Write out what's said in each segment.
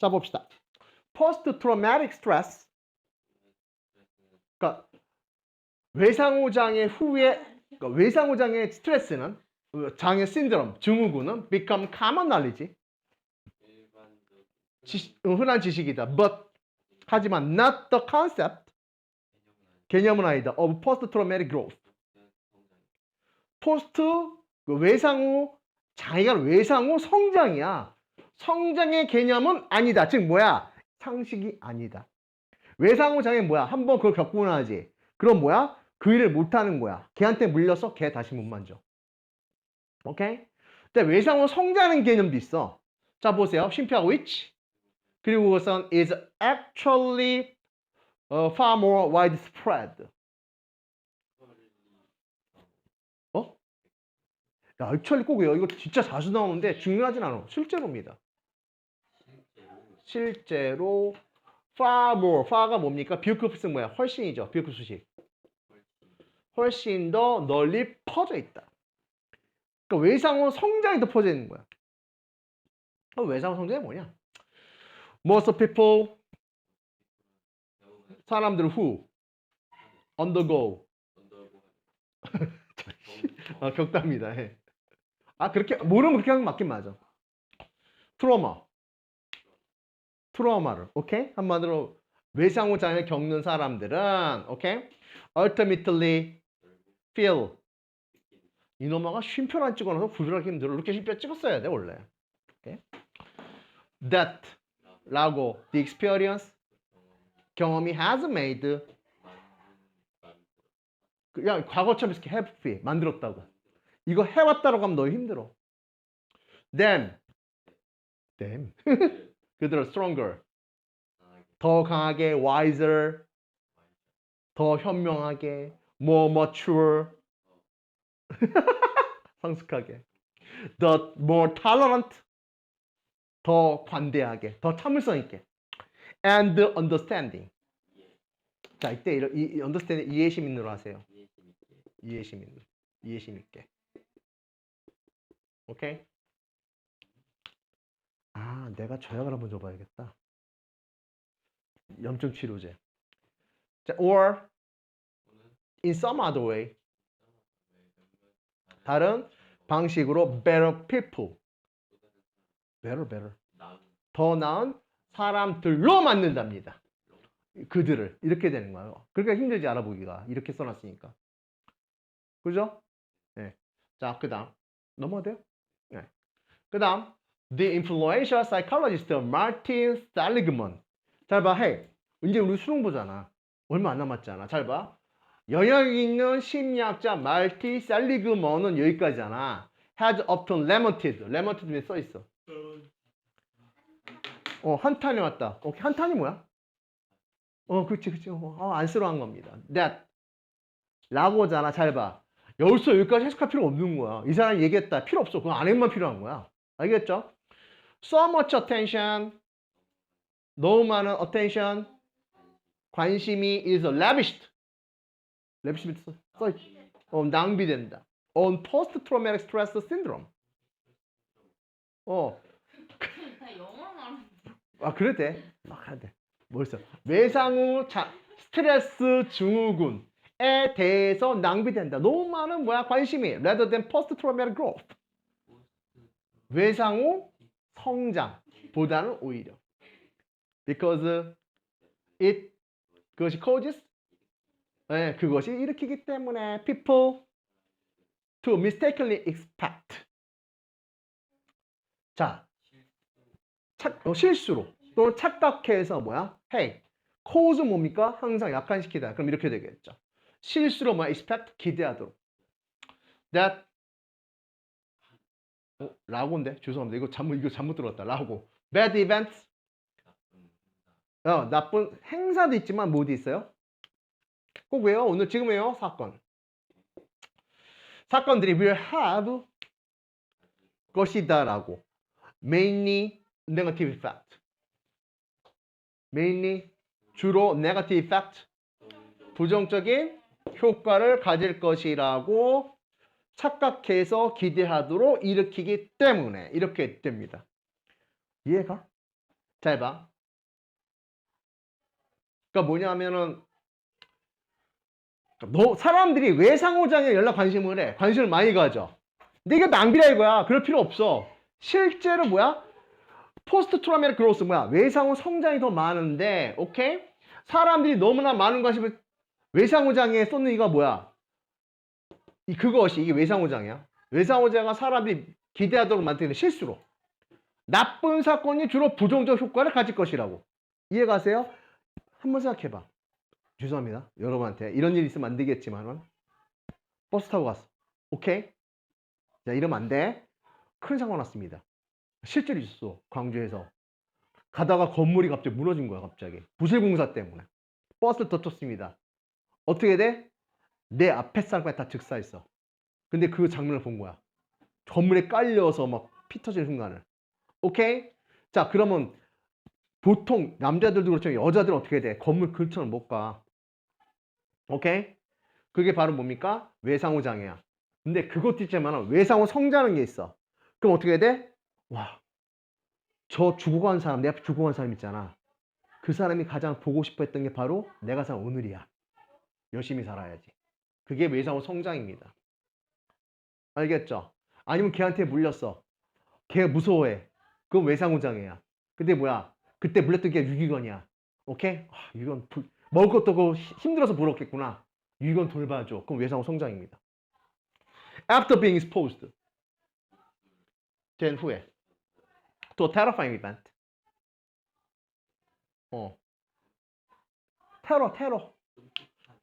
자 봅시다. Post traumatic stress. 그러니까 외상후 장애 후에 그러니까 외상후 장애 스트레스는 그 장애 신드롬 증후군은 become common knowledge. 어, 흔한 지식이다. But 하지만 not the concept 개념은 아니다. of post traumatic growth. 포스트 그 외상 후 장애가 외상 후 성장이야. 성장의 개념은 아니다. 즉 뭐야? 상식이 아니다. 외상후 장애 뭐야? 한번 그걸 겪고 나지. 그럼 뭐야? 그 일을 못하는 거야. 걔한테 물려서 걔 다시 못 만져. 오케이? 근데 외상후 성장하는 개념도 있어. 자 보세요. 쉼표하고 which 그리고 그것은 is actually uh, far more widespread. 어? 야, actually 꼭 외워. 이거 진짜 자주 나오는데 중요하진 않아. 실제로입니다. 실제로 far more, far가 뭡니까? 비읍급수 뭐야? 훨씬이죠. 비읍급 수식. 훨씬 더 널리 퍼져 있다. 그러니까 외상후 성장이 더 퍼져 있는 거야. 그럼 외상후 성장이 뭐냐? Most people 사람들 who undergo 아, 격답니다. 예. 아 그렇게 모르면 그렇게 하는 게 맞긴 맞아. 트라우마 트라우마를 오케이 한마디로 외상후 장애 겪는 사람들은 오케이 ultimately feel. 이놈아가 쉼표를 안 찍어놔서 구별하기 힘들어. 이렇게 쉼표 찍었어야 돼 원래. 오케이? that 라고. the experience. 경험이 has made. 그냥 과거처럼 이렇게 have 만들었다고. 이거 해왔다라고 하면 너 힘들어. them them 그들은 stronger 더 강하게 wiser 더 현명하게 more mature 성숙하게 the more tolerant 더 관대하게 더 참을성 있게 and understanding 자 이때 이런- 이, 이 understanding 이해심 있는 로 하세요 이해심 있는 이해심 있게 오케이 아 내가 저 약을 한번 줘봐야겠다 염증 치료제 자 or in some other way 다른 방식으로 better people better better 더 나은 사람들로 만든답니다. 그들을 이렇게 되는 거예요. 그러니까 힘들지 알아보기가 이렇게 써놨으니까. 그죠? 네. 자, 그다음 넘어가도 돼요? 네. 그다음 The influential psychologist Martin Seligman. 잘 봐, hey. 이제 우리 수능 보잖아. 얼마 안 남았잖아. 잘 봐. 영향 있는 심리학자 말티 셀리그먼은 여기까지잖아. has often lamented. lamented 써 있어. 어, 한탄이 왔다. 오케이, 한탄이 뭐야? 어, 그치, 그치. 어, 안쓰러운 겁니다. that. 라고잖아. 잘 봐. 여기서 여기까지 해석할 필요 없는 거야. 이 사람이 얘기했다. 필요 없어. 그건 안에만 필요한 거야. 알겠죠? So much attention. 너무 많은 attention. 관심이 is lavished. lavished 써, 써 있, 어, 낭비된다. on post-traumatic stress syndrome. 어, 아 그래 돼. 막 해야 돼. 뭐 있어? 외상 후 자, 스트레스 증후군 에 대해서 낭비된다. 너무 많은 뭐야 관심이 rather than post traumatic growth. 외상후 성장보다는 오히려 because it 그것이 causes 네, 그것이 일으키기 때문에 people to mistakenly expect 자 착, 어, 실수로 또는 착각해서 뭐야? hey, cause 뭡니까? 항상 약한시키다. 그럼 이렇게 되겠죠. 실수로 뭐야? expect 기대하도록. that 어, 라고인데 죄송합니다. 이거 잘못 이거 잘못 들었다. 라고. bad events 어, 나쁜 행사도 있지만 뭐도 있어요? 꼭 왜요? 오늘 지금 왜요? 사건. 사건들이 will have 것이다라고. mainly negative effect. mainly 주로 negative effect. 부정적인 효과를 가질 것이라고 착각해서 기대하도록 일으키기 때문에 이렇게 됩니다. 이해가? 잘 봐. 그러니까 뭐냐면은 너 사람들이 왜 상호장에 연락 관심을 해? 관심을 많이 가져. 근데 이게 낭비라 이거야. 그럴 필요 없어. 실제로 뭐야? 포스트 트라우마틱 그로스 뭐야? 외상후 성장이 더 많은데, 오케이? 사람들이 너무나 많은 관심을 외상후장에 쏟는 이가 뭐야? 이 그것이 이게 외상후장이야. 외상후장은 사람들이 기대하도록 만드는 실수로 나쁜 사건이 주로 부정적 효과를 가질 것이라고 이해가세요? 한번 생각해봐. 죄송합니다. 여러분한테 이런 일 있으면 안 되겠지만은 버스 타고 갔어. 오케이? 자 이러면 안 돼. 큰 사고 났습니다. 실제로 있었어. 광주에서 가다가 건물이 갑자기 무너진 거야. 갑자기 부실공사 때문에 버스를 덮쳤습니다. 어떻게 돼? 내 앞에 사람까지 다 즉사했어. 근데 그 장면을 본 거야. 건물에 깔려서 막 피 터지는 순간을. 오케이? 자, 그러면 보통 남자들도 그렇지만 여자들은 어떻게 돼? 건물 근처는 못 가. 오케이? 그게 바로 뭡니까? 외상후 장애야. 근데 그것도 있지만 외상후 성장하는 게 있어. 그럼 어떻게 돼? 와, 저 죽어간 사람, 내 앞에 죽어간 사람 있잖아. 그 사람이 가장 보고 싶어 했던 게 바로 내가 산 오늘이야. 열심히 살아야지. 그게 외상후 성장입니다. 알겠죠? 아니면 걔한테 물렸어. 걔 무서워해. 그건 외상후장애야. 근데 뭐야? 그때 물렸던 게 유기견이야. 오케이? 아, 유기견 불- 먹을 것도 없고 히- 힘들어서 물었겠구나. 유기견 돌봐줘. 그럼 외상후 성장입니다. After being exposed. 된 후에. To a terrifying event. 어. 테러, 테러.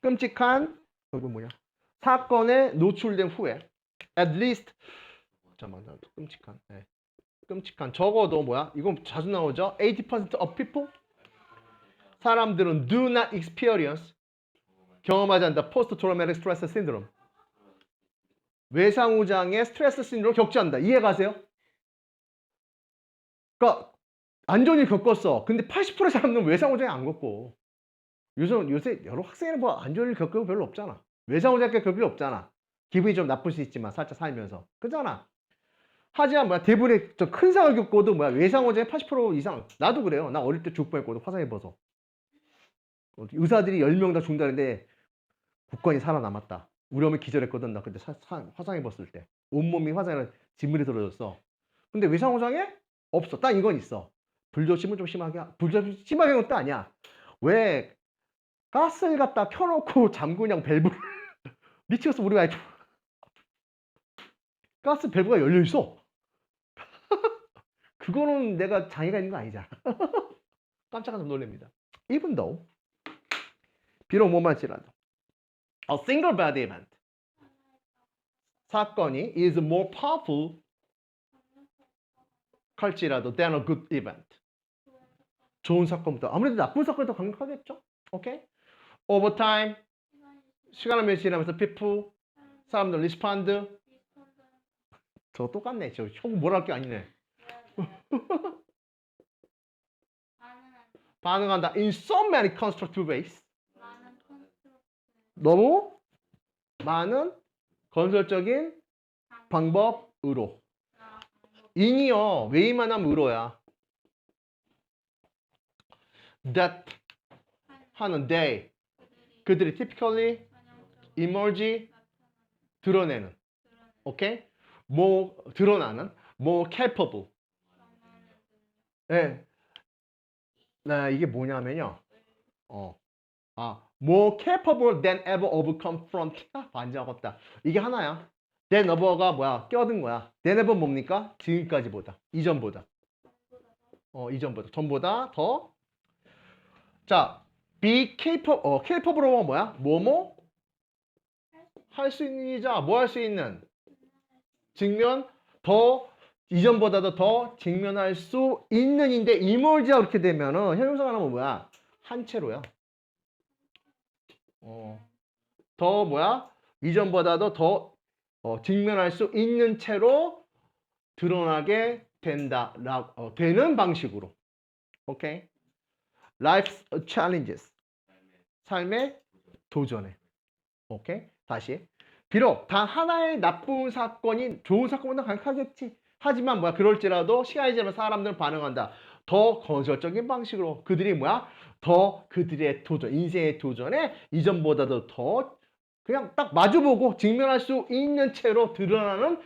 끔찍한, 이거 뭐냐? 사건에 노출된 후에. At least 잠깐만 끔찍한 네. 끔찍한 적어도 뭐야 이건 자주 나오죠 80% of people 사람들은 do not experience 경험하지 않는다 post traumatic stress syndrome 외상 후장의 스트레스 신드롬을 겪지 않는다 이해 가세요? 그러니까 안전히 겪었어 근데 80% 사람들은 외상 후장이 안 겪고 요새 요새 여러 학생이 뭐 안전을 겪은 거 별로 없잖아 외상후장 겪을 필요 없잖아. 기분이 좀 나쁠 수 있지만 살짝 살면서. 그잖아. 하지만 뭐야 대부분의 저큰 상을 겪고도 뭐야 외상후장의 80% 이상. 나도 그래요. 나 어릴 때 죽을 뻔했거든 화상 입어서 어, 의사들이 10명 다 죽는다는데 국권이 살아남았다. 우리 어머니 기절했거든 나 그때 화상 입었을 때. 온몸이 화상이라 진물이 들어졌어. 근데 외상후장에 없어. 딱 이건 있어. 불조심은 좀 심하게 하- 불조심 심하게 한 것도 아니야. 왜 가스를 갖다 켜놓고 잠그냥 밸브를 미치겠어 우리가 아이- 가스 밸브가 열려 있어. 그거는 내가 장애가 있는 거 아니잖아. 깜짝깜짝 놀랍니다. Even though 비록 뭐만지라도 a single bad event 사건이 is more powerful 할지라도 than a good event 좋은 사건보다 아무래도 나쁜 사건이 더 강력하겠죠. 오케이? Over time 시간을 지나면서 people 사람들 respond 저 똑같네. 저 형 뭐라 할 게 아니네. 반응한다. In so many constructive ways. 너무 많은 건설적인 방법으로. 인이요. 왜이만 하면 의로야. That 하는 they. 그들이 typically emerge 드러내는. 오케이? more 드러나는 more capable. 예. 나 이게 뭐냐면요. 어. 아, more capable than ever of confront. 아, 반지하겠다. 이게 하나야. than ever가 뭐야? 껴든 거야. than ever 뭡니까? 지금까지보다. 이전보다. 어, 이전보다. 전보다 더. 자, be capable, 어, capable가 뭐야? 뭐뭐? 할 수 있는 이자, 뭐 할 수 있는? 직면 더 이전보다도 더 직면할 수 있는인데 이몰지가 그렇게 되면은 형용사가 나면 뭐야? 한 채로야. 어. 더 뭐야? 이전보다도 더 어, 직면할 수 있는 채로 드러나게 된다. 라, 어, 되는 방식으로. 오케이? Life's challenges. 삶의 도전에. 오케이? 다시. 비록 단 하나의 나쁜 사건이 좋은 사건보다 강력하겠지. 하지만 뭐야 그럴지라도 시간이 지나면 사람들은 반응한다. 더 건설적인 방식으로 그들이 뭐야? 더 그들의 도전, 인생의 도전에 이전보다도 더 그냥 딱 마주보고 직면할 수 있는 채로 드러나는